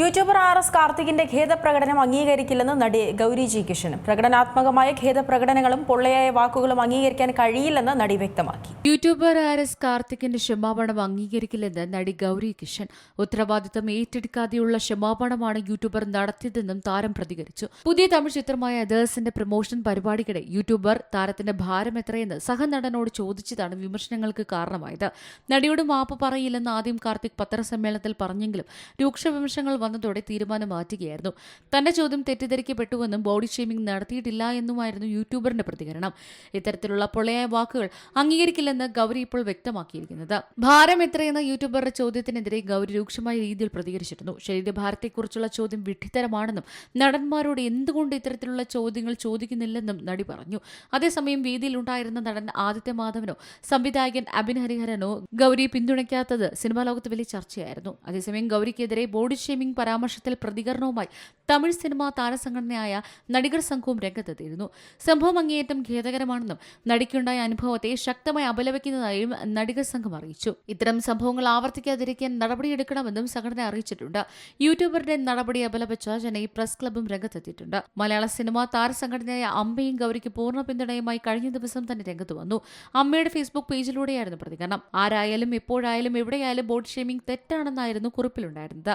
YouTuber R S കാർത്തികിന്റെ ഖേദപ്രകടനം അംഗീകരിക്കില്ലെന്ന് നടി ഗൗരി ജി കിഷൻ പ്രകടനാത്മകമായ ഖേദപ്രകടനങ്ങളും പൊള്ളയായ വാക്കുകളും അംഗീകരിക്കാൻ കഴിയില്ലെന്ന് നടി വ്യക്തമാക്കി. യൂട്യൂബർ ആർ എസ് കാർത്തികിന്റെ ക്ഷമാപണം അംഗീകരിക്കില്ലെന്ന് നടി ഗൗരി കിഷൻ ഉത്തരവാദിത്തം ഏറ്റെടുക്കാതെയുള്ള ക്ഷമാപണമാണ് യൂട്യൂബർ നടത്തിയതെന്നും താരം പ്രതികരിച്ചു. പുതിയ തമിഴ് ചിത്രമായ അതേഴ്സിന്റെ പ്രൊമോഷൻ പരിപാടിക്കിടെ യൂട്യൂബർ താരത്തിന്റെ ഭാരം എത്രയെന്ന് സഹനടനോട് ചോദിച്ചതാണ് വിമർശനങ്ങൾക്ക് കാരണമായത്. നടിയോട് മാപ്പ് പറയില്ലെന്ന് ആദ്യം കാർത്തിക് പത്രസമ്മേളനത്തിൽ പറഞ്ഞെങ്കിലും രൂക്ഷ വിമർശനങ്ങൾ വന്നതോടെ തീരുമാനം മാറ്റുകയായിരുന്നു. തന്റെ ചോദ്യം തെറ്റിദ്ധരിക്കപ്പെട്ടുവെന്നും ബോഡി ഷെയ്മിംഗ് നടത്തിയിട്ടില്ല എന്നുമായിരുന്നു യൂട്യൂബറിന്റെ പ്രതികരണം. ഇത്തരത്തിലുള്ള പൊള്ളയായ വാക്കുകൾ അംഗീകരിക്കില്ലെന്ന് ഗൗരി ഇപ്പോൾ വ്യക്തമാക്കിയിരിക്കുന്നത്. ഭാരം എത്രയെന്ന യൂട്യൂബറുടെ ചോദ്യത്തിനെതിരെ ഗൗരി രൂക്ഷമായ രീതിയിൽ പ്രതികരിച്ചിരുന്നു. ശരീരഭാരത്തെക്കുറിച്ചുള്ള ചോദ്യം വിഡ്ഢിത്തരമാണെന്നും നടന്മാരോട് എന്തുകൊണ്ട് ഇത്തരത്തിലുള്ള ചോദ്യങ്ങൾ ചോദിക്കുന്നില്ലെന്നും നടി പറഞ്ഞു. അതേസമയം വേദിയിലുണ്ടായിരുന്ന നടൻ ആദിത്യ മാധവനോ സംവിധായകൻ അബിൻ ഹരിഹരനോ ഗൗരിയെ പിന്തുണയ്ക്കാത്തത് സിനിമാ ലോകത്ത് വലിയ ചർച്ചയായിരുന്നു. അതേസമയം ഗൗരിക്കെതിരെ ബോഡി ഷേമിംഗ് പരാമർശത്തിൽ പ്രതികരണവുമായി തമിഴ് സിനിമാ താരസംഘടനയായ നടികർ സംഘവും രംഗത്തെത്തിയിരുന്നു. സംഭവം അങ്ങേയറ്റം ഖേദകരമാണെന്നും നടിക്കുണ്ടായ അനുഭവത്തെ ശക്തമായി അപലപിക്കുന്നതായും നടികർ സംഘം അറിയിച്ചു. ഇത്തരം സംഭവങ്ങൾ ആവർത്തിക്കാതിരിക്കാൻ നടപടിയെടുക്കണമെന്നും സംഘടന അറിയിച്ചിട്ടുണ്ട്. യൂട്യൂബറുടെ നടപടി അപലപിച്ച ചെന്നൈ പ്രസ് ക്ലബും രംഗത്തെത്തിയിട്ടുണ്ട്. മലയാള സിനിമാ താരസംഘടനയായ അമ്മയും ഗൗരിക്ക് പൂർണ പിന്തുണയുമായി കഴിഞ്ഞ ദിവസം തന്നെ രംഗത്ത് വന്നു. അമ്മയുടെ ഫേസ്ബുക്ക് പേജിലൂടെയായിരുന്നു പ്രതികരണം. ആരായാലും എപ്പോഴായാലും എവിടെയായാലും ബോഡി ഷേമിംഗ് തെറ്റാണെന്നായിരുന്നു കുറിപ്പിലുണ്ടായിരുന്നത്.